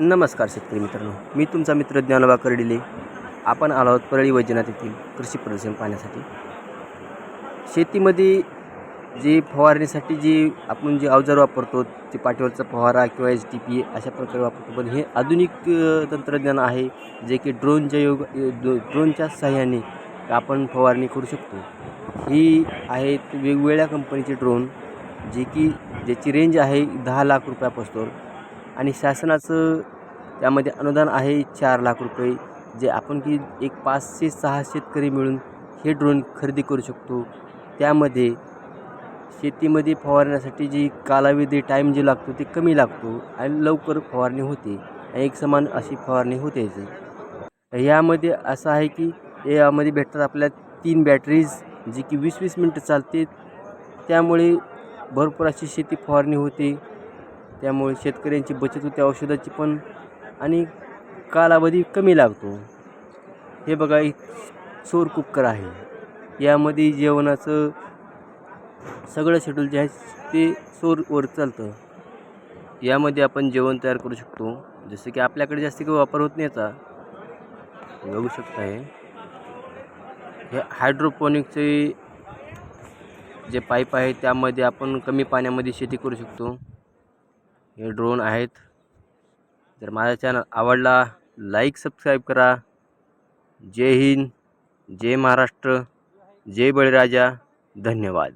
नमस्कार शेतकरी मित्रांनो. मी तुमचा मित्र ज्ञानोबा कर्डिले आपण आलो आहोत परळी वैजनाथ येथील कृषी प्रदूषण पाहण्यासाठी. शेतीमध्ये जे फवारणीसाठी जी आपण जे अवजार वापरतो ते पाठीवरचा फवारा किंवा एच टी पी अशा प्रकारे वापरतो. पण हे आधुनिक तंत्रज्ञान आहे जे की ड्रोनच्या योग ड्रोनच्या सहाय्याने आपण फवारणी करू शकतो. ही आहेत वेगवेगळ्या कंपनीचे ड्रोन जे की ज्याची रेंज आहे दहा लाख रुपयापासून आणि शासनाचं त्यामध्ये अनुदान आहे चार लाख रुपये जे आपण की एक पाचशे सहा शेतकरी मिळून हे ड्रोन खरेदी करू शकतो. त्यामध्ये शेतीमध्ये फवारण्यासाठी जी कालावधी टाईम जे लागतो ते कमी लागतो आणि लवकर फवारणी होते आणि एक समान अशी फवारणी होते यामध्ये असं आहे की यामध्ये भेटतात आपल्याला तीन बॅटरीज जी की वीस वीस मिनटं चालते. त्यामुळे भरपूर अशी शेती फवारणी होते. त्यामुळे शेतकऱ्यांची बचत होते औषधाची पण आणि कालावधी कमी लागतो. हे बघा एक सौर कुकर आहे. यामध्ये जेवणाचं सगळं शेड्यूल जे आहे ते सौरवर चालतं. यामध्ये आपण जेवण तयार करू शकतो. जसं की आपल्याकडे जास्त काही वापर होत नाही याचा बघू शकता हे. हे हायड्रोपोनिकचे जे पाईप आहे त्यामध्ये आपण कमी पाण्यामध्ये शेती करू शकतो. हे ड्रोन आहेत. जर माझा चॅनल आवडला लाईक सबस्क्राईब करा. जय हिंद जय महाराष्ट्र जय बळीराजा. धन्यवाद.